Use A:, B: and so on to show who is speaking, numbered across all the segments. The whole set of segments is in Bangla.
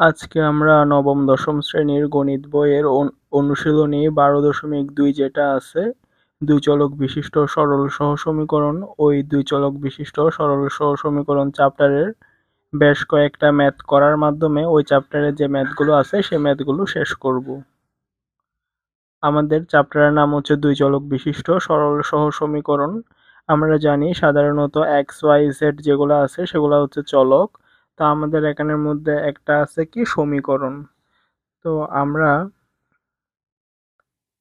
A: আজকে আমরা নবম, দশম শ্রেণির গণিত বইয়ের অনুশীলনী বারো দশমিক দুই যেটা আছে দুই চলক বিশিষ্ট সরল সহ সমীকরণ, ওই দুই চলক বিশিষ্ট সরল সহ সমীকরণ চ্যাপ্টারের বেশ কয়েকটা ম্যাথ করার মাধ্যমে ওই চ্যাপ্টারের যে ম্যাথগুলো আছে, সে ম্যাথগুলো শেষ করব। আমাদের চ্যাপ্টারের নাম হচ্ছে দুই চলক বিশিষ্ট সরল সহ সমীকরণ। আমরা জানি সাধারণত এক্স, ওয়াই, জেড যেগুলো আছে, সেগুলো হচ্ছে চলক। তো আমাদের এখানের মধ্যে একটা আছে কি সমীকরণ। তো আমরা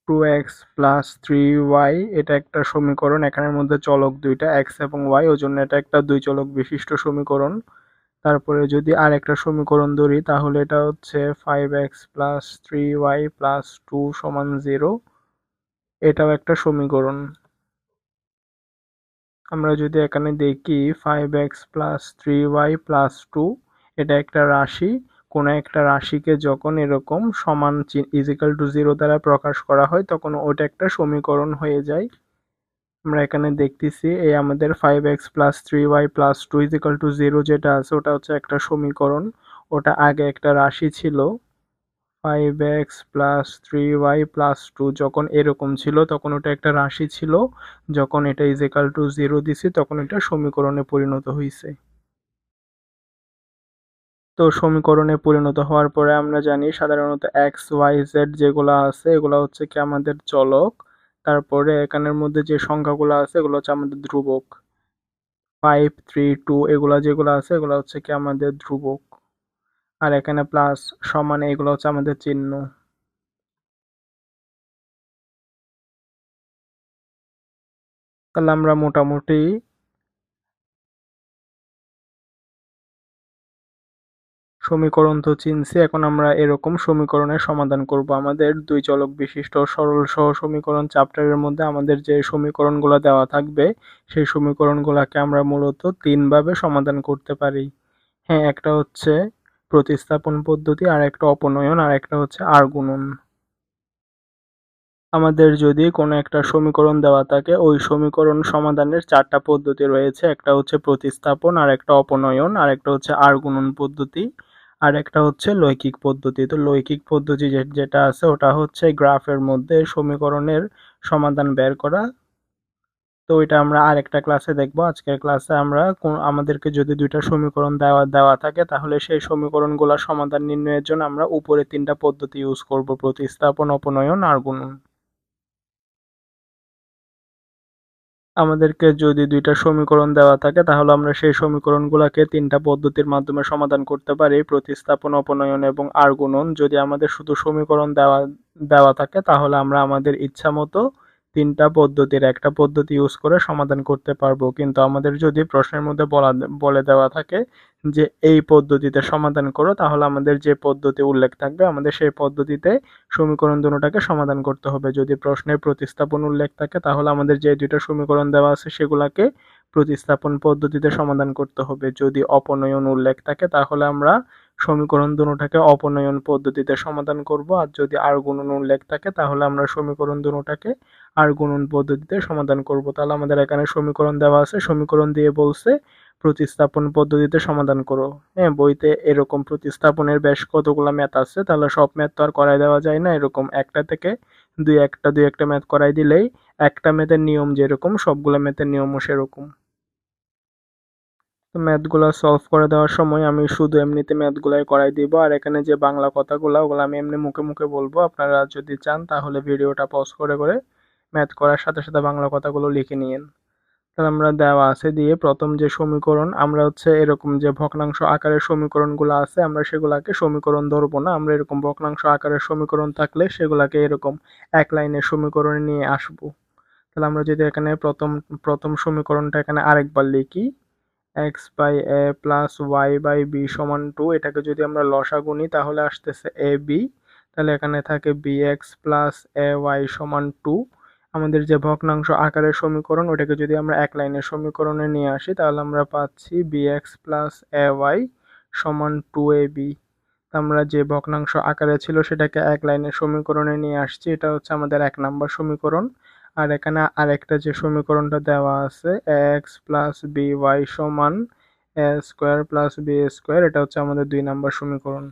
A: two X plus three Y এটা একটা সমীকরণ, এখানের মধ্যে চলক দুইটা এক্স এবং ওয়াই ওই জন্য এটা একটা দুই চলক বিশিষ্ট সমীকরণ। তারপরে যদি আর একটা সমীকরণ ধরি, তাহলে এটা হচ্ছে five X plus three Y plus two সমান জিরো এটাও একটা সমীকরণ। আমরা যদি এখানে দেখি five X plus three Y plus two এটা একটা রাশি। কোনো একটা রাশিকে যখন এরকম সমান ইজিক্যাল টু জিরো দ্বারা প্রকাশ করা হয়, তখন ওটা একটা সমীকরণ হয়ে যায়। আমরা এখানে দেখতেছি এই আমাদের five X plus three Y plus two equal to zero যেটা আছে, ওটা হচ্ছে একটা সমীকরণ। ওটা আগে একটা রাশি ছিল। Five X plus three Y plus two যখন এরকম ছিল, তখন ওটা একটা রাশি ছিল। যখন এটা ইজিক্যাল টু জিরো দিছি, তখন এটা সমীকরণে পরিণত হয়েছে তো সমীকরণে পরিণত হওয়ার পরে আমরা জানি সাধারণত এক্স ওয়াই জেড যেগুলো আছে, এগুলো হচ্ছে কি আমাদের চলক। তারপরে এখানের মধ্যে যে সংখ্যাগুলো আছে, এগুলো হচ্ছে আমাদের ধ্রুবক। ফাইভ থ্রি টু এগুলো যেগুলো আছে, এগুলো হচ্ছে কি আমাদের ধ্রুবক। আর এখানে প্লাস সমান এগুলো হচ্ছে আমাদের চিহ্ন। তাহলে আমরা মোটামুটি সমীকরণ তো চিনছি, এখন আমরা এরকম সমীকরণের সমাধান করব। আমাদের দুই চলক বিশিষ্ট সরল সহ সমীকরণ চ্যাপ্টারের মধ্যে আমাদের যে সমীকরণগুলো দেওয়া থাকবে, সেই সমীকরণগুলোকে আমরা মূলত তিনভাবে সমাধান করতে পারি। হ্যাঁ একটা হচ্ছে প্রতিস্থাপন পদ্ধতি আর একটা অপনয়ন আর একটা হচ্ছে আর গুণন আমাদের যদি কোনো একটা সমীকরণ দেওয়া থাকে, ওই সমীকরণ সমাধানের চারটা পদ্ধতি রয়েছে। একটা হচ্ছে প্রতিস্থাপন আর একটা অপনয়ন আর একটা হচ্ছে আর গুণন পদ্ধতি আর একটা হচ্ছে লৈকিক পদ্ধতি। তো লৈকিক পদ্ধতি যেটা আছে, ওটা হচ্ছে গ্রাফের মধ্যে সমীকরণের সমাধান বের করা। তো এটা আমরা আরেকটা ক্লাসে দেখব। আজকের ক্লাসে আমরা আমাদেরকে যদি দুইটা সমীকরণ দেওয়া দেওয়া থাকে, তাহলে সেই সমীকরণগুলো সমাধান নির্ণয়ের জন্য আমরা উপরে তিনটা পদ্ধতি ইউজ করব, প্রতিস্থাপন, অপনয়ন আর গুণন। আমাদেরকে যদি দুইটা সমীকরণ দেওয়া থাকে, তাহলে আমরা সেই সমীকরণগুলোকে তিনটা পদ্ধতির মাধ্যমে সমাধান করতে পারি, প্রতিস্থাপন, অপনয়ন এবং আর গুণন। যদি আমাদের শুধু সমীকরণ দেওয়া দেওয়া থাকে, তাহলে আমরা আমাদের ইচ্ছা মতো তিনটা পদ্ধতির একটা পদ্ধতি ইউজ করে সমাধান করতে পারব। কিন্তু আমাদের যদি প্রশ্নের মধ্যে বলা, বলে দেওয়া থাকে যে এই পদ্ধতিতে সমাধান করো, তাহলে আমাদের যে পদ্ধতি উল্লেখ থাকবে, আমাদের সেই পদ্ধতিতে সমীকরণ দুটোটাকে সমাধান করতে হবে। যদি প্রশ্নের প্রতিস্থাপন উল্লেখ থাকে, তাহলে আমাদের যে দুইটা সমীকরণ দেওয়া আছে, সেগুলাকে প্রতিস্থাপন পদ্ধতিতে সমাধান করতে হবে। যদি অপনয়ন উল্লেখ থাকে, তাহলে আমরা সমীকরণ দুটাকে অপনয়ন পদ্ধতিতে সমাধান করব। আর যদি আর গুণন উল্লেখ থাকে, তাহলে আমরা সমীকরণ দুটাকে আর গুণন পদ্ধতিতে সমাধান করব। তাহলে আমাদের এখানে সমীকরণ দেওয়া আছে। সমীকরণ দিয়ে বলছে, প্রতিস্থাপন পদ্ধতিতে সমাধান করো। হ্যাঁ বইতে এরকম প্রতিস্থাপনের বেশ কতগুলো ম্যাথ আছে। তাহলে সব ম্যাথ তো আর করাই দেওয়া যায় না। এরকম একটা থেকে দুই একটা দুই একটা ম্যাথ করাই দিলেই একটা ম্যাথের নিয়ম যেরকম, সবগুলো ম্যাথের নিয়মও সেরকম। তো ম্যাথগুলো সলভ করে দেওয়ার সময় আমি শুধু এমনিতে ম্যাথগুলাই করাই দিব, আর এখানে যে বাংলা কথাগুলো, ওগুলো আমি এমনি মুখে মুখে বলব। আপনারা যদি চান, তাহলে ভিডিওটা পজ করে করে ম্যাথ করার সাথে সাথে বাংলা কথাগুলো লিখে নিন আমরা দেওয়া আছে দিয়ে প্রথম যে সমীকরণ, আমরা হচ্ছে এরকম যে ভগ্নাংশ আকারের সমীকরণগুলো আছে, আমরা সেগুলাকে সমীকরণ ধরবো না। আমরা এরকম ভগ্নাংশ আকারের সমীকরণ থাকলে সেগুলাকে এরকম এক লাইনের সমীকরণে নিয়ে আসব। তাহলে আমরা যদি এখানে প্রথম প্রথম সমীকরণটা এখানে আরেকবার লিখি X by A plus Y by B সমান টু এটাকে যদি আমরা লসা গুনি, তাহলে আসতেছে এ বি তাহলে এখানে থাকে B X plus A Y সমান টু আমাদের যে ভগ্নাংশ আকারের সমীকরণ, ওটাকে যদি আমরা এক লাইনের সমীকরণে নিয়ে আসি, তাহলে আমরা পাচ্ছি এক্স প্লাস এ ওয়াই সমান টু এ বি আমরা যে ভগ্নাংশ আকারে ছিল, সেটাকে এক লাইনের সমীকরণে নিয়ে আসছি, এটা হচ্ছে আমাদের এক নাম্বার সমীকরণ। আর এখানে আরেকটা যে সমীকরণটা দেওয়া আছে এক্স প্লাস বি ওয়াই সমান A square plus B square এটা হচ্ছে আমাদের দুই নাম্বার সমীকরণ।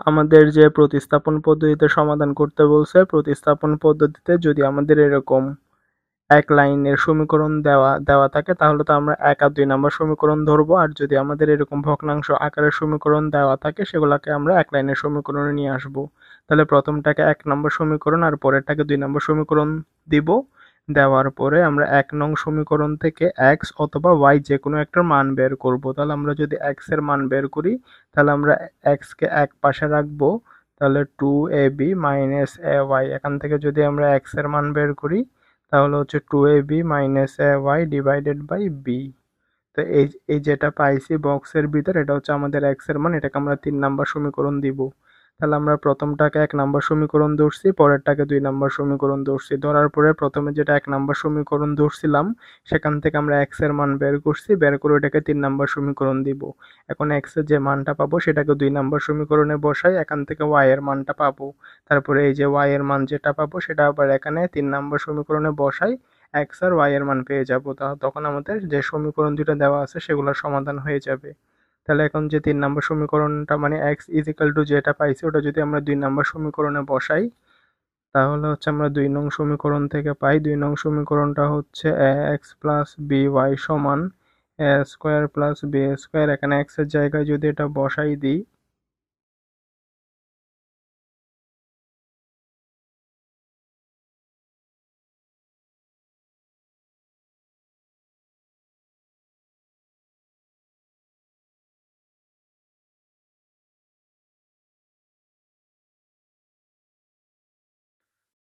A: আমাদের যে প্রতিস্থাপন পদ্ধতিতে সমাধান করতে বলছে, প্রতিস্থাপন পদ্ধতিতে যদি আমাদের এরকম এক লাইনের সমীকরণ দেওয়া দেওয়া থাকে, তাহলে তো আমরা এক আর দুই নম্বর সমীকরণ ধরবো। আর যদি আমাদের এরকম ভগ্নাংশ আকারের সমীকরণ দেওয়া থাকে, সেগুলোকে আমরা এক লাইনের সমীকরণে নিয়ে আসব। তাহলে প্রথমটাকে এক নম্বর সমীকরণ আর পরেরটাকে দুই নম্বর সমীকরণ দিব। দেওয়ার পরে আমরা এক নং সমীকরণ থেকে এক্স অথবা ওয়াই যে কোনো একটার মান বের করব। তাহলে আমরা যদি এক্সের মান বের করি, তাহলে আমরা এক্সকে এক পাশে রাখব। তাহলে two A B minus A Y এখান থেকে যদি আমরা এক্সের মান বের করি, তাহলে হচ্ছে two A B minus A Y divided by B তো এই এই যেটা পাইছি বক্সের ভিতর, এটা হচ্ছে আমাদের এক্সের মান। এটাকে আমরা তিন নাম্বার সমীকরণ দিব। তাহলে আমরা প্রথমটাকে এক নাম্বার সমীকরণ ধরছি, পরেরটাকে দুই নাম্বার সমীকরণ ধরছি। ধরার পরে প্রথমে যেটা এক নাম্বার সমীকরণ ধরছিলাম, সেখান থেকে আমরা এক্সের মান বের করছি, বের করে ওটাকে তিন নাম্বার সমীকরণ দিব। এখন এক্সের যে মানটা পাবো, সেটাকে দুই নাম্বার সমীকরণে বসাই, এখান থেকে ওয়াই এর মানটা পাবো। তারপরে এই যে ওয়াই এর মান যেটা পাবো, সেটা আবার এখানে তিন নাম্বার সমীকরণে বসাই এক্স আর ওয়াই এর মান পেয়ে যাব। তখন আমাদের যে সমীকরণ দুটো দেওয়া আছে, সেগুলোর সমাধান হয়ে যাবে। তাহলে এখন যে তিন নম্বর সমীকরণটা মানে এক্স ইজ ইকাল টু যেটা পাইছি, ওটা যদি আমরা দুই নম্বর সমীকরণে বসাই, তাহলে হচ্ছে আমরা দুই নং সমীকরণ থেকে পাই। দুই নং সমীকরণটা হচ্ছে এক্স প্লাস বি ওয়াই সমান A square plus B square এখানে এক্সের জায়গায় যদি এটা বসাই দিই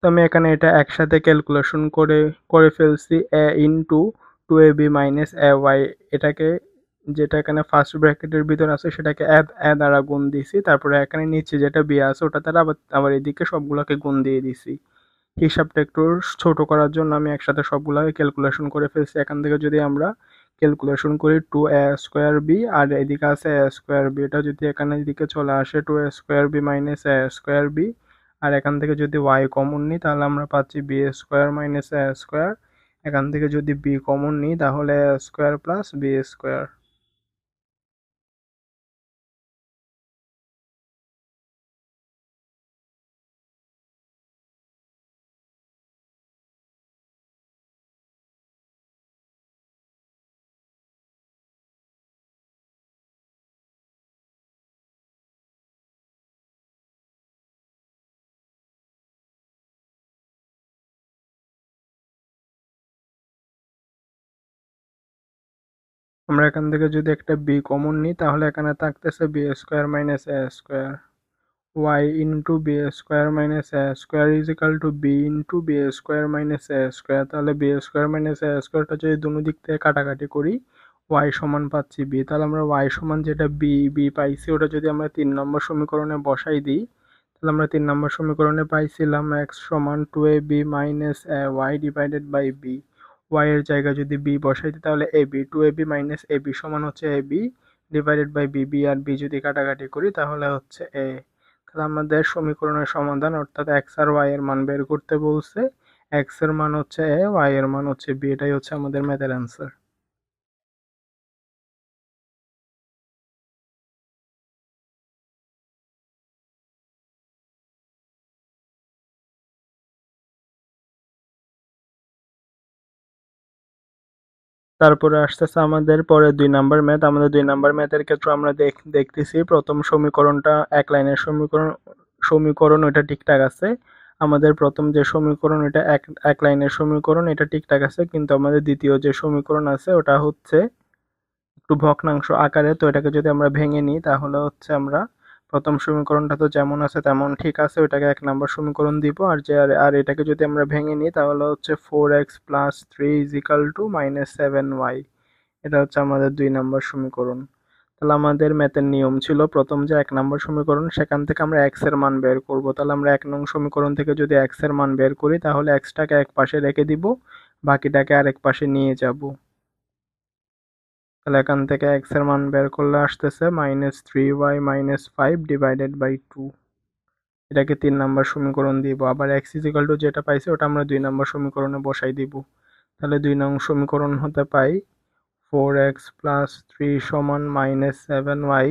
A: আমি এখানে এটা একসাথে ক্যালকুলেশন করে করে ফেলছি A into two two A B minus A Y এটাকে যেটা এখানে ফার্স্ট ব্র্যাকেটের ভিতর আছে সেটাকে এ এ দ্বারা গুণ দিয়েছি, তারপরে এখানে নিচে যেটা বি আছে ওটা তারা আবার আবার এদিকে সবগুলোকে গুণ দিয়ে দিছি হিসাবটা একটু ছোট করার জন্য আমি একসাথে সবগুলোকে ক্যালকুলেশন করে ফেলছি। এখান থেকে যদি আমরা ক্যালকুলেশন করি টু এ স্কোয়ার বি আর এদিকে আছে এ স্কোয়ার বি এটা যদি এখানে এদিকে চলে আসে two A square B minus A square B আর এখান থেকে যদি ওয়াই কমন নিই, তাহলে আমরা পাচ্ছি B square minus A square এখান থেকে যদি বি কমন নিই, তাহলে স্কোয়ার প্লাস বি স্কোয়ার আমরা এখান থেকে যদি একটা বি কমন নিই, তাহলে এখানে থাকতেছে b square minus a square y into b square minus a square is equal to b into b square minus a square তাহলে বি স্কোয়ার মাইনাস এ স্কোয়ারটা যদি দুনো দিক থেকে কাটাকাটি করি ওয়াই সমান পাচ্ছি বি তাহলে আমরা ওয়াই সমান যেটা বি বি পাইছি, ওটা যদি আমরা তিন নম্বর সমীকরণে বসাই দিই, তাহলে আমরা তিন নম্বর সমীকরণে পাইছিলাম এক্স সমান two a b minus a y divided by b y এর জায়গায় যদি b বসাই দিই তাহলে ab টু বি মাইনাস সমান হচ্ছে ab ডিভাইডেড বাই bb আর b যদি কাটাকাটি করি, তাহলে হচ্ছে a তাহলে আমাদের সমীকরণের সমাধান, অর্থাৎ x আর y এর মান বের করতে বলছে। x এর মান হচ্ছে a, y এর মান হচ্ছে b, এটাই হচ্ছে আমাদের ম্যাথের অ্যান্সার তারপরে আসতেছে আমাদের পরে দুই নাম্বার ম্যাথ। আমাদের দুই নাম্বার ম্যাথের ক্ষেত্রে আমরা দেখতেছি প্রথম সমীকরণটা এক লাইনের সমীকরণ সমীকরণ ওইটা ঠিকঠাক আছে। আমাদের প্রথম যে সমীকরণ এটা এক এক লাইনের সমীকরণ, এটা ঠিকঠাক আছে। কিন্তু আমাদের দ্বিতীয় যে সমীকরণ আছে, ওটা হচ্ছে একটু ভগ্নাংশ আকারে। তো এটাকে যদি আমরা ভেঙে নিই, তাহলে হচ্ছে আমরা প্রথম সমীকরণটা তো যেমন আছে তেমন ঠিক আছে, ওইটাকে এক নম্বর সমীকরণ দিব। আর যে, আর এটাকে যদি আমরা ভেঙে নিই তাহলে হচ্ছে four x plus three is equal to minus seven y এটা হচ্ছে আমাদের দুই নম্বর সমীকরণ। তাহলে আমাদের ম্যাথের নিয়ম ছিল প্রথম যে এক নম্বর সমীকরণ, সেখান থেকে আমরা এক্সের মান বের করব। তাহলে আমরা এক নং সমীকরণ থেকে যদি এক্সের মান বের করি তাহলে এক্সটাকে এক পাশে রেখে দিব, বাকিটাকে আরেক পাশে নিয়ে যাব। তাহলে এখান থেকে এক্সের মান বের করলে আসতেছে minus three y minus five divided by two এটাকে তিন নম্বর সমীকরণ দিব। আবার এক্স ইজিক্যাল টু যেটা পাইছি ওটা আমরা দুই নম্বর সমীকরণে বসাই দিব। তাহলে দুই নং সমীকরণ হতে পাই ফোর এক্স প্লাস থ্রি সমান মাইনাস সেভেন ওয়াই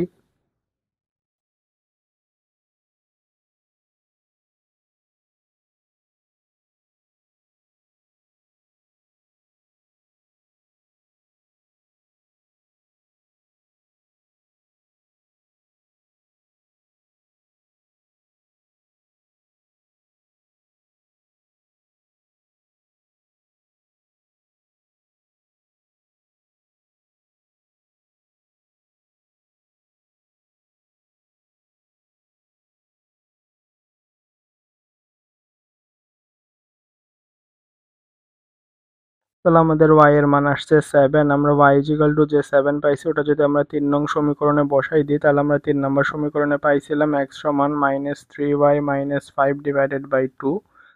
A: তাহলে আমাদের y এর মান আসছে সেভেন আমরা ওয়াই ইজিক্যাল টু যে সেভেন পাইছি, ওটা যদি আমরা তিন নং সমীকরণে বসাই দিই, তাহলে আমরা তিন নম্বর সমীকরণে পাইছিলাম এক্স সমান minus three y minus five divided by two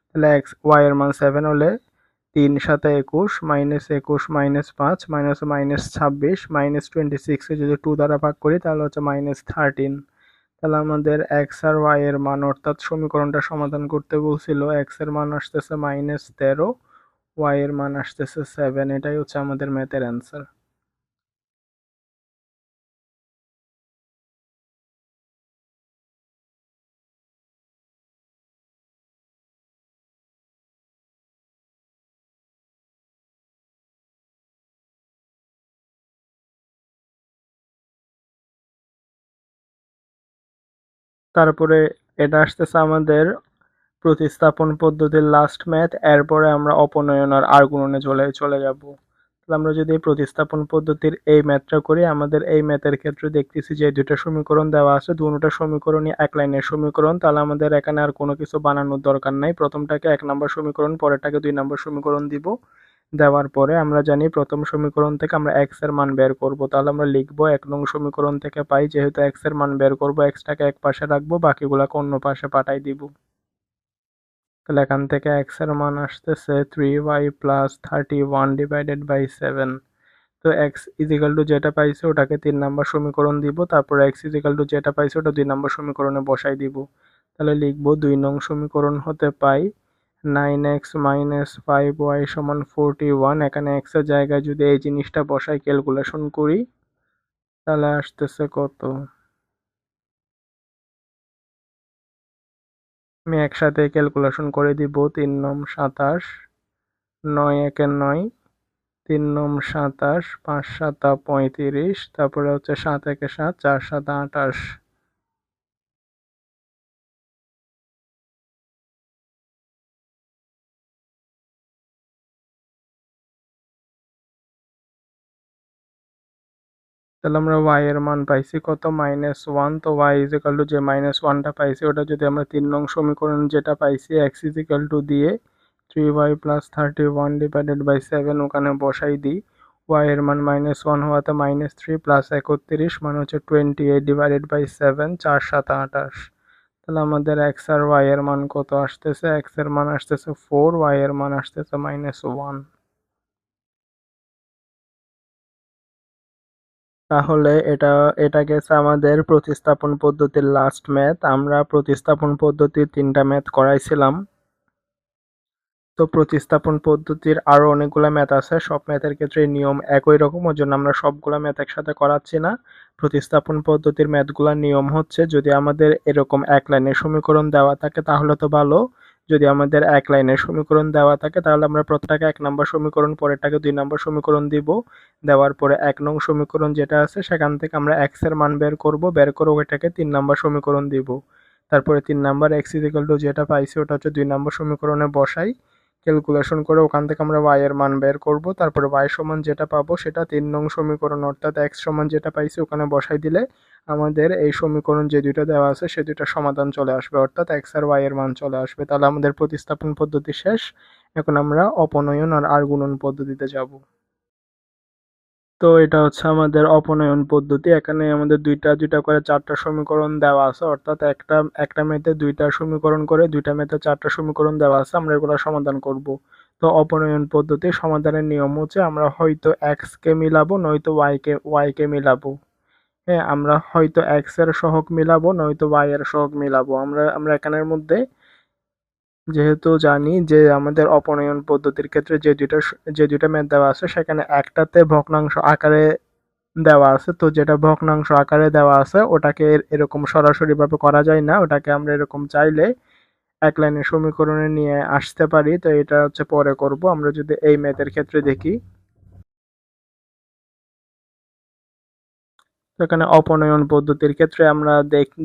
A: তাহলে এক্স ওয়াই এর মান সেভেন হলে তিন সাথে একুশ মাইনাস একুশ মাইনাস পাঁচ মাইনাস মাইনাস ছাব্বিশ মাইনাস টোয়েন্টি সিক্সে যদি টু দ্বারা ভাগ করি, তাহলে হচ্ছে মাইনাস থার্টিন তাহলে আমাদের এক্স আর ওয়াই এর মান অর্থাৎ সমীকরণটা সমাধান করতে বলছিল এক্সের মান আসতেছে মাইনাস তেরো ওয়াই এর মান আসতেছে সেভেন এটাই হচ্ছে আমাদের ম্যাথের অ্যান্সার তারপরে এটা আসতেছে আমাদের প্রতিস্থাপন পদ্ধতির লাস্ট ম্যাথ এরপরে আমরা অপনয়ন আর আর গুণনে চলে চলে যাব। তাহলে আমরা যদি প্রতিস্থাপন পদ্ধতির এই ম্যাথটা করি, আমাদের এই ম্যাথের ক্ষেত্রে দেখতেছি যে দুটো সমীকরণ দেওয়া আছে দুটো সমীকরণই এক লাইনের সমীকরণ, তাহলে আমাদের এখানে আর কোনো কিছু বানানোর দরকার নাই। প্রথমটাকে এক নম্বর সমীকরণ, পরেরটাকে দুই নম্বর সমীকরণ দিব। দেওয়ার পরে আমরা জানি প্রথম সমীকরণ থেকে আমরা এক্সের মান বের করব। তাহলে আমরা লিখব এক নং সমীকরণ থেকে পাই, যেহেতু এক্সের মান বের করব এক্সটাকে এক পাশে রাখব, বাকিগুলাকে অন্য পাশে পাঠাই দিব। তাহলে এখান থেকে এক্সের মান আসতেছে three y plus thirty one divided by seven তো এক্স ইজিক্যাল টু যেটা পাইছে ওটাকে তিন নাম্বার সমীকরণ দিব, তারপর এক্স ইজিক্যাল টু যেটা পাইছে ওটা দুই নাম্বার সমীকরণে বসাই দিব। তাহলে লিখব দুই নং সমীকরণ হতে পাই nine x minus five y সমান ফোরটি ওয়ান এখানে এক্সের জায়গায় যদি এই জিনিসটা বসাই ক্যালকুলেশন করি, তাহলে আসতেছে কত? আমি একসাথে ক্যালকুলেশন করে দিব তিন নম সাতাশ, নয় একের নয়, তিন নম সাতাশ, পাঁচ সাতা পঁয়ত্রিশ, তারপরে হচ্ছে সাত একে সাত, চার সাতা আঠাশ। তাহলে আমরা ওয়াই এর মান পাইছি কত? মাইনাস ওয়ান তো y ইজ ইকাল টু যে মাইনাস ওয়ানটা পাইছি, ওটা যদি আমরা তিন নং সমীকরণ যেটা পাইছি এক্স ইজ ইকাল টু দিয়ে three y plus thirty one divided by seven ওখানে বসাই দিই ওয়াই এর মান মাইনাস ওয়ান হওয়াতে মাইনাস থ্রি প্লাস একত্রিশ মানে হচ্ছে twenty eight divided by seven চার সাত আঠাশ। তাহলে আমাদের এক্স আর ওয়াই এর মান কত আসতেছে? এক্সের মান আসতেছে ফোর ওয়াই এর মান আসতেছে মাইনাস ওয়ান তাহলে এটা এটা গেছে আমাদের প্রতিস্থাপন পদ্ধতির লাস্ট ম্যাথ আমরা প্রতিস্থাপন পদ্ধতির তিনটা ম্যাথ করাইছিলাম। তো প্রতিস্থাপন পদ্ধতির আরও অনেকগুলো ম্যাথ আছে। সব ম্যাথের ক্ষেত্রে নিয়ম একই রকম, ওই জন্য আমরা সবগুলো ম্যাথ একসাথে করাচ্ছি না। প্রতিস্থাপন পদ্ধতির ম্যাথগুলোর নিয়ম হচ্ছে, যদি আমাদের এরকম এক লাইনের সমীকরণ দেওয়া থাকে, তাহলে তো ভালো। যদি আমাদের এক লাইনের সমীকরণ দেওয়া থাকে, তাহলে আমরা প্রত্যেকটাকে এক নম্বর সমীকরণ, পরেরটাকে দুই নম্বর সমীকরণ দিব। দেওয়ার পরে এক নং সমীকরণ যেটা আছে, সেখান থেকে আমরা এক্সের মান বের করব, বের করে ওইটাকে তিন নম্বর সমীকরণ দিব। তারপরে তিন নাম্বার এক্স ইজিক্যাল টু যেটা পাইছি, ওটা হচ্ছে দুই নম্বর সমীকরণে বসাই। ক্যালকুলেশন করে ওখান থেকে আমরা y এর মান বের করব। তারপরে ওয়াই সমান যেটা পাবো সেটা তিন নং সমীকরণ, অর্থাৎ এক্স সমান যেটা পাইছি ওখানে বসাই দিলে আমাদের এই সমীকরণ যে দুইটা দেওয়া আছে সে দুইটা সমাধান চলে আসবে, অর্থাৎ এক্স আর y এর মান চলে আসবে। তাহলে আমাদের প্রতিস্থাপন পদ্ধতি শেষ। এখন আমরা অপনয়ন আর আর গুণন পদ্ধতিতে যাব। তো এটা হচ্ছে আমাদের অপনয়ন পদ্ধতি। এখানে আমাদের দুইটা দুইটা করে চারটা সমীকরণ দেওয়া আছে। অর্থাৎ একটা একটা মেতে দুইটা সমীকরণ করে দুইটা মেতে চারটা সমীকরণ দেওয়া আছে, আমরা এগুলো সমাধান করব। তো অপনয়ন পদ্ধতি, সমাধানের নিয়ম হচ্ছে আমরা হয়তো এক্স কে মিলাবো, নয়তো ওয়াই কে ওয়াই কে মিলাবো। হ্যাঁ আমরা হয়তো এক্সের সহগ মিলাবো, নয়তো ওয়াই এর সহগ মিলাবো। আমরা আমরা এখানের মধ্যে যেহেতু জানি যে আমাদের অপনয়ন পদ্ধতির ক্ষেত্রে যে দুইটা যে দুইটা ম্যাথ দেওয়া আছে, সেখানে একটাতে ভগ্নাংশ আকারে দেওয়া আছে। তো যেটা ভগ্নাংশ আকারে দেওয়া আছে, ওটাকে এরকম সরাসরিভাবে করা যায় না। ওটাকে আমরা এরকম চাইলে এক লাইনের সমীকরণে নিয়ে আসতে পারি। তো এটা হচ্ছে পরে করব। আমরা যদি এই ম্যাথের ক্ষেত্রে দেখি। এখানে অপনয়ন পদ্ধতির ক্ষেত্রে আমরা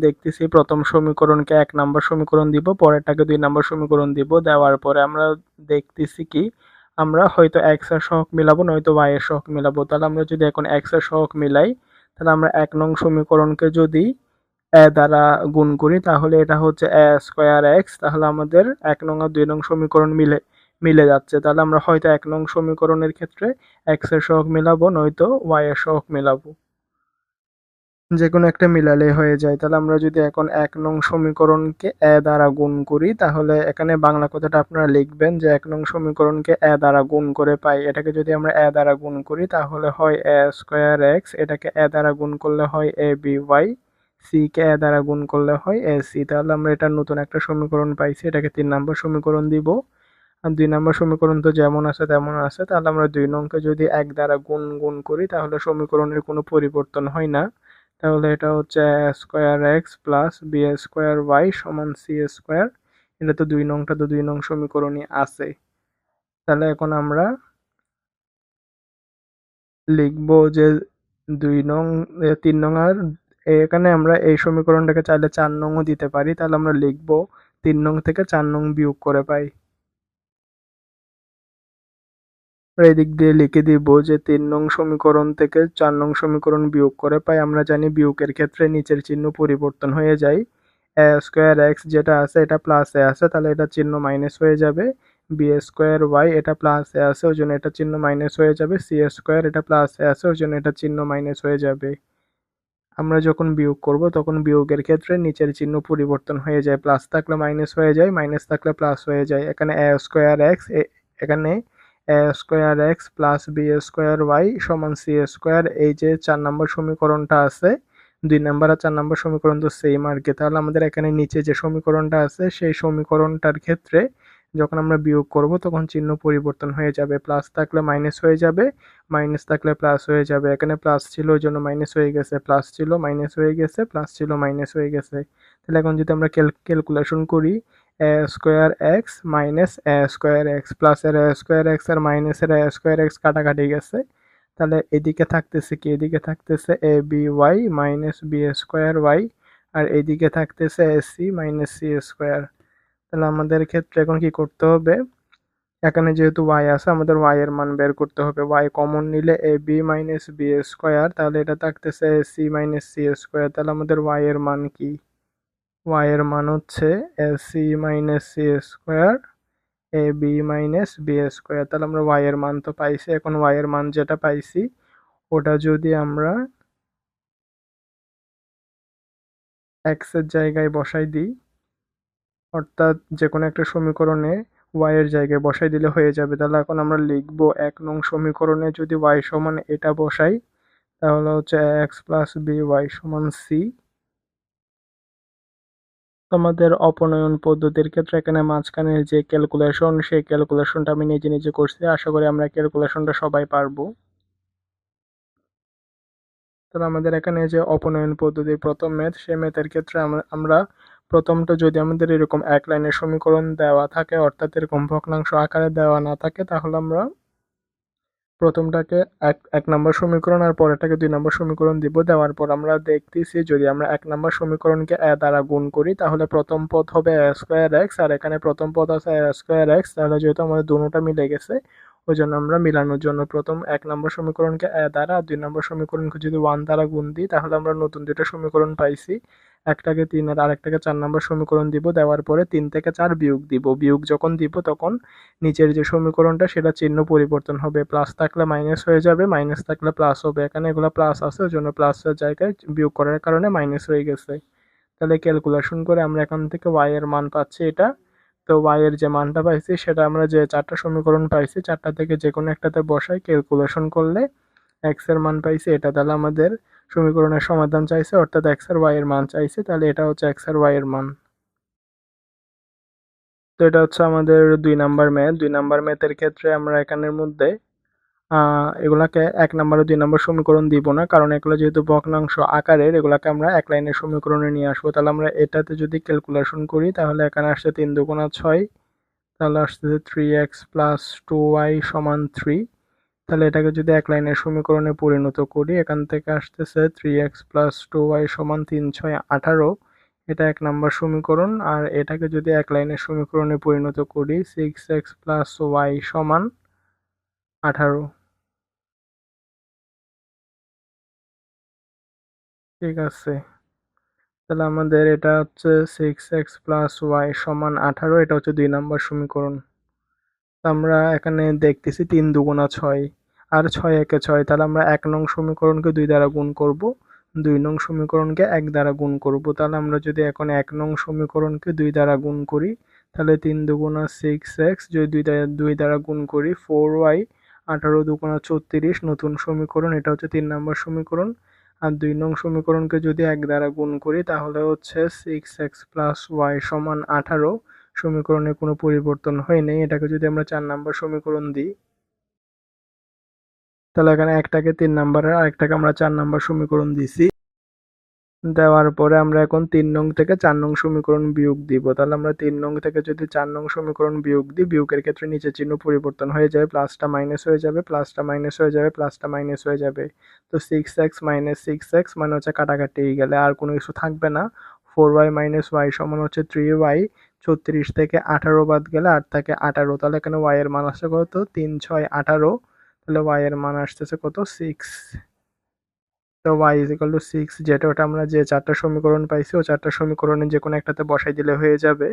A: দেখতেছি, প্রথম সমীকরণকে এক নম্বর সমীকরণ দিব, পরেরটাকে দুই নম্বর সমীকরণ দিব। দেওয়ার পরে আমরা দেখতেছি কি, আমরা হয়তো এক্সের সহক মিলাবো, নয়তো ওয়াই এর সহক মিলাবো। তাহলে আমরা যদি এখন এক্সের সহক মিলাই, তাহলে আমরা এক নং সমীকরণকে যদি এ দ্বারা গুণ করি, তাহলে এটা হচ্ছে এ স্কোয়ার এক্স। তাহলে আমাদের এক নং আর দুই নং সমীকরণ মিলে মিলে যাচ্ছে। তাহলে আমরা হয়তো এক নং সমীকরণের ক্ষেত্রে এক্সের সহগ মিলাবো, নয়তো ওয়াই এর সহগ মিলাবো। যে কোনো একটা মিলালে হয়ে যায়। তাহলে আমরা যদি এখন এক নং সমীকরণকে এ দ্বারা গুণ করি, তাহলে এখানে বাংলা কথাটা আপনারা লিখবেন যে এক নং সমীকরণকে এ দ্বারা গুণ করে পাই। এটাকে যদি আমরা এ দ্বারা গুণ করি, তাহলে হয় এ স্কোয়ার এক্স। এটাকে এ দ্বারা গুণ করলে হয় এ বি ওয়াই। সি কে এ দ্বারা গুণ করলে হয় এ সি। তাহলে আমরা এটা নতুন একটা সমীকরণ পাইছি। এটাকে তিন নম্বর সমীকরণ দিব। আর দুই নম্বর সমীকরণ তো যেমন আছে তেমন আছে। তাহলে আমরা দুই নংকে যদি এক দ্বারা গুণ গুণ করি, তাহলে সমীকরণের কোনো পরিবর্তন হয় না। তাহলে এটা হচ্ছে square x plus b square y সমান সি স্কোয়ার এটা তো দুই নংটা তো দুই নং সমীকরণই আছে। তাহলে এখন আমরা লিখব যে দুই নং তিন নং আর এখানে আমরা এই সমীকরণটাকে চাইলে চার নংও দিতে পারি। তাহলে আমরা লিখব তিন নং থেকে চার নং বিয়োগ করে পাই। এই দিক দিয়ে লিখে দিব যে তিন নং সমীকরণ থেকে চার নং সমীকরণ বিয়োগ করে পাই, আমরা জানি বিয়োগের ক্ষেত্রে নিচের চিহ্ন পরিবর্তন হয়ে যায়। এ স্কোয়ার এক্স যেটা আছে এটা প্লাস আছে, তাহলে এটা চিহ্ন মাইনাস হয়ে যাবে। বি স্কোয়ার ওয়াই এটা প্লাস আছে, ওই জন্য এটা চিহ্ন মাইনাস হয়ে যাবে। সি স্কোয়ার এটা প্লাস আছে, ওই জন্য এটা চিহ্ন মাইনাস হয়ে যাবে। আমরা যখন বিয়োগ করব, তখন বিয়োগের ক্ষেত্রে নিচের চিহ্ন পরিবর্তন হয়ে যায়। প্লাস থাকলে মাইনাস হয়ে যায় মাইনাস থাকলে প্লাস হয়ে যায়। এখানে এ স্কোয়ার এক্স এখানে a square x plus b square y সমান সি স্কোয়ার এই যে চার নম্বর সমীকরণটা আছে, দুই নম্বর আর চার নম্বর সমীকরণ তো সেম আর কি। তাহলে আমাদের এখানে নিচে যে সমীকরণটা আছে, সেই সমীকরণটার ক্ষেত্রে যখন আমরা বিয়োগ করব, তখন চিহ্ন পরিবর্তন হয়ে যাবে। প্লাস থাকলে মাইনাস হয়ে যাবে মাইনাস থাকলে প্লাস হয়ে যাবে। এখানে প্লাস ছিল, ওই জন্য মাইনাস হয়ে গেছে। প্লাস ছিল মাইনাস হয়ে গেছে প্লাস ছিল মাইনাস হয়ে গেছে। তাহলে এখন যদি আমরা ক্যালকুলেশন করি a square x minus a square x প্লাসের এ স্কোয়ার এক্স আর মাইনাসের এ স্কোয়ার এক্স কাটাকাটি গেছে। তাহলে এদিকে থাকতেছে কি? এদিকে থাকতেছে a b y minus b square y আর এদিকে থাকতেছে a c minus c square তাহলে আমাদের ক্ষেত্রে এখন কি করতে হবে? এখানে যেহেতু ওয়াই আছে, আমাদের ওয়াই এর মান বের করতে হবে। ওয়াই কমন নিলে a b minus b square তাহলে এটা থাকতেছে সি মাইনাস সি স্কোয়ার তাহলে আমাদের ওয়াই এর মান কি? ওয়াই এর মান হচ্ছে a c minus c square a b minus b square তাহলে আমরা ওয়াই এর মান তো পাইছি, এখন ওয়াই এর মান যেটা পাইছি, ওটা যদি আমরা এক্সের জায়গায় বসাই দিই, অর্থাৎ যে কোনো একটা সমীকরণে ওয়াই এর জায়গায় বসাই দিলে হয়ে যাবে। তাহলে এখন আমরা লিখব এক নং সমীকরণে যদি ওয়াই সমান এটা বসাই, তাহলে হচ্ছে এক্স প্লাস বি ওয়াই সমান সি তোমাদের অপনয়ন পদ্ধতির ক্ষেত্রে এখানে মাঝখানের যে ক্যালকুলেশন সেই ক্যালকুলেশনটা আমি নিজে নিজে করছি। আশা করি আমরা ক্যালকুলেশনটা সবাই পারব। তাহলে আমাদের এখানে যে অপনয়ন পদ্ধতির প্রথম ম্যাথ সেই ম্যাথের ক্ষেত্রে আমরা প্রথমটা যদি আমাদের এরকম এক লাইনের সমীকরণ দেওয়া থাকে, অর্থাৎ এরকম ভগ্নাংশ আকারে দেওয়া না থাকে, তাহলে আমরা প্রথমটাকে এক এক নম্বর সমীকরণ আর পরেরটাকে দুই নম্বর সমীকরণ দিব। দেওয়ার পর আমরা দেখতেছি যদি আমরা এক নম্বর সমীকরণকে এ দ্বারা গুণ করি, তাহলে প্রথম পদ হবে এ স্কোয়ার এক্স, আর এখানে প্রথম পদ আছে এ স্কোয়ার এক্স, তাহলে যেহেতু আমাদের দুটোটা মিলে গেছে ওই জন্য আমরা মিলানোর জন্য প্রথম এক নম্বর সমীকরণকে এ দ্বারা আর দুই নম্বর সমীকরণকে যদি ওয়ান দ্বারা গুণ দিই, তাহলে আমরা নতুন দুটো সমীকরণ পাইছি। একটাকে তিন আর আরেকটাকে চার নম্বর সমীকরণ দিব, দেওয়ার পরে তিন থেকে চার বিয়োগ দিব। বিয়োগ যখন দিব তখন নিচের যে সমীকরণটা সেটা চিহ্ন পরিবর্তন হবে। প্লাস থাকলে মাইনাস হয়ে যাবে মাইনাস থাকলে প্লাস হবে। এখানে এগুলো প্লাস আছে ওই জন্য প্লাসের জায়গায় বিয়োগ করার কারণে মাইনাস হয়ে গেছে। তাহলে ক্যালকুলেশন করে আমরা এখান থেকে ওয়াই এর মান পাচ্ছি এটা। তো ওয়াই এর যে মানটা পাইছি সেটা আমরা যে চারটা সমীকরণ পাইছি, চারটা থেকে যে কোনো একটাতে বসাই ক্যালকুলেশন করলে এক্সের মান পাইছি, এটা তাহলে আমাদের সমীকরণের সমাধান চাইছে, অর্থাৎ এক্স আর ওয়াই এর মান চাইছে, তাহলে এটা হচ্ছে এক্স আর ওয়াই এর মান। তো এটা হচ্ছে আমাদের দুই নাম্বার ম্যাথ দুই নাম্বার ম্যাথের ক্ষেত্রে আমরা এখানের মধ্যে এগুলাকে এক নাম্বার দুই নাম্বার সমীকরণ দিব না, কারণ এগুলো যেহেতু ভগ্নাংশ আকারের, এগুলাকে আমরা এক লাইনের সমীকরণে নিয়ে আসব। তাহলে আমরা এটাতে যদি ক্যালকুলেশন করি, তাহলে এখানে আসছে তিন দুগুণা ছয়, তাহলে আসতেছে three x plus two y সমান থ্রি তাহলে এটাকে যদি এক লাইনের সমীকরণে পরিণত করি, এখান থেকে আসতেছে three x plus two y সমান তিন ছয় আঠারো। এটা এক নাম্বার সমীকরণ, আর এটাকে যদি এক লাইনের সমীকরণে পরিণত করি সিক্স এক্স প্লাস ওয়াই সমান আঠারো। ঠিক আছে। তাহলে আমাদের এটা হচ্ছে সিক্স এক্স প্লাস ওয়াই সমান আঠারো, এটা হচ্ছে দুই নাম্বার সমীকরণ। আমরা এখানে দেখতেছি তিন দুগুণা ছয়। আর ছয় একে ছয়, তাহলে আমরা এক নং সমীকরণকে দুই দ্বারা গুণ করব। দুই নং সমীকরণকে এক দ্বারা গুণ করব। তাহলে আমরা যদি এখন এক নং সমীকরণকে দুই দ্বারা গুণ করি, তাহলে তিন দুগুণা সিক্স এক্স যদি দুই দ্বারা দুই দ্বারা গুণ করি ফোর ওয়াই আঠারো দুগুণা ছত্রিশ, নতুন সমীকরণ, এটা হচ্ছে তিন নম্বর সমীকরণ। আর দুই নং সমীকরণকে যদি এক দ্বারা গুণ করি, তাহলে হচ্ছে সিক্স এক্স প্লাস ওয়াই সমান আঠারো। সমীকরণে কোনো পরিবর্তন হয়নি এটাকে যদি আমরা চার নাম্বার সমীকরণ দিই, তাহলে এখানে একটাকে তিন নাম্বার আর একটাকে আমরা চার নাম্বার সমীকরণ দিছি। দেওয়ার পরে আমরা এখন তিন নং থেকে চার নং সমীকরণ বিয়োগ দিব। তাহলে আমরা তিন নং থেকে যদি চার নং সমীকরণ বিয়োগ দিই, বিয়োগের ক্ষেত্রে নিচে চিহ্ন পরিবর্তন হয়ে যাবে, প্লাসটা মাইনাস হয়ে যাবে, প্লাসটা মাইনাস হয়ে যাবে, প্লাসটা মাইনাস হয়ে যাবে। তো six x minus six x মানে হচ্ছে কাটাকাটি গেলে আর কোনো কিছু থাকবে না। ফোর ওয়াই মাইনাস ওয়াই সমান হচ্ছে থ্রি ওয়াই ছত্রিশ থেকে আঠারো বাদ গেলে আট থেকে আঠারো, তাহলে এখানে ওয়াই এর মান আসছে কত? তিন, ছয়, আঠারো, তাহলে ওয়াই এর মান আসতেছে কত? সিক্স তো y is equal to six যেটা ওটা আমরা যে চারটা সমীকরণ পাইছি, ও চারটা সমীকরণে যে কোনো একটাতে বসাই দিলে হয়ে যাবে।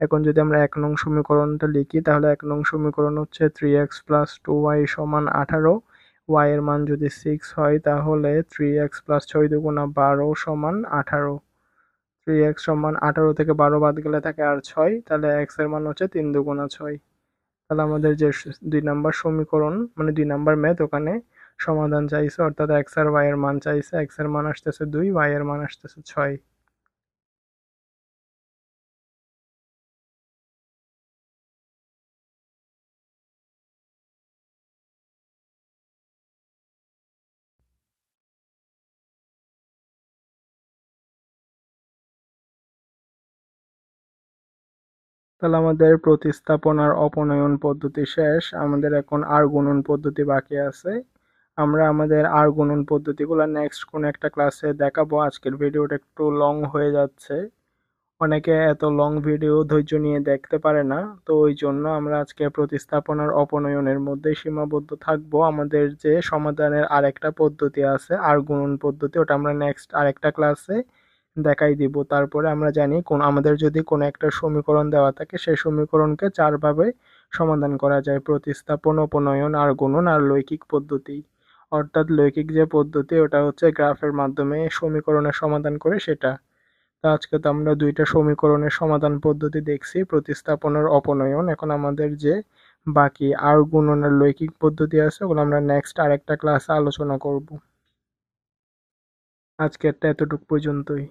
A: এখন যদি আমরা এক নং সমীকরণটা লিখি, তাহলে এক নং সমীকরণ হচ্ছে three x plus two y সমান আঠারো। ওয়াই এর মান যদি সিক্স হয়, তাহলে থ্রি এক্স প্লাস ছয় দুগুণা বারো সমান আঠারো। থ্রি এক্স সমান আঠারো থেকে বারো বাদ গেলে থাকে আর ছয়, তাহলে এক্সের মান হচ্ছে তিন দুগুণা ছয়। তাহলে আমাদের যে দুই নাম্বার সমীকরণ মানে দুই নাম্বার ম্যাথ ওখানে সমাধান চাইছে, অর্থাৎ এক্স আর ওয়াই এর মান চাইছে এক্সের মান আসতেছে দুই ওয়াই এর মান আসতেছে ছয়। তাহলে আমাদের প্রতিস্থাপনার অপনয়ন পদ্ধতি শেষ। আমাদের এখন আর গুণন পদ্ধতি বাকি আছে। আমরা আমাদের আর গুণন পদ্ধতিগুলো নেক্সট কোন একটা ক্লাসে দেখাবো। আজকের ভিডিওটা একটু লং হয়ে যাচ্ছে। অনেকে এত লং ভিডিও ধৈর্য নিয়ে দেখতে পারে না। তো ওই জন্য আমরা আজকে প্রতিস্থাপনার অপনয়নের মধ্যে সীমাবদ্ধ থাকব। আমাদের যে সমাধানের আরেকটা পদ্ধতি আছে, আর গুণন পদ্ধতি, ওটা আমরা নেক্সট আরেকটা ক্লাসে দেখাই দিব। তারপরে আমরা জানি কোন, আমাদের যদি কোনো একটা সমীকরণ দেওয়া থাকে, সেই সমীকরণকে চারভাবে সমাধান করা যায়। প্রতিস্থাপন, উপনয়ন আর গুণন আর লৈকিক পদ্ধতি। অর্থাৎ লৈকিক যে পদ্ধতি, ওটা হচ্ছে গ্রাফের মাধ্যমে সমীকরণের সমাধান করে সেটা। তো আজকে তো আমরা দুইটা সমীকরণের সমাধান পদ্ধতি দেখছি প্রতিস্থাপনের অপনয়ন এখন আমাদের যে বাকি আর গুণনের লৈকিক পদ্ধতি আছে, ওগুলো আমরা নেক্সট আরেকটা ক্লাসে আলোচনা করব। আজকেরটা এতটুকু পর্যন্তই।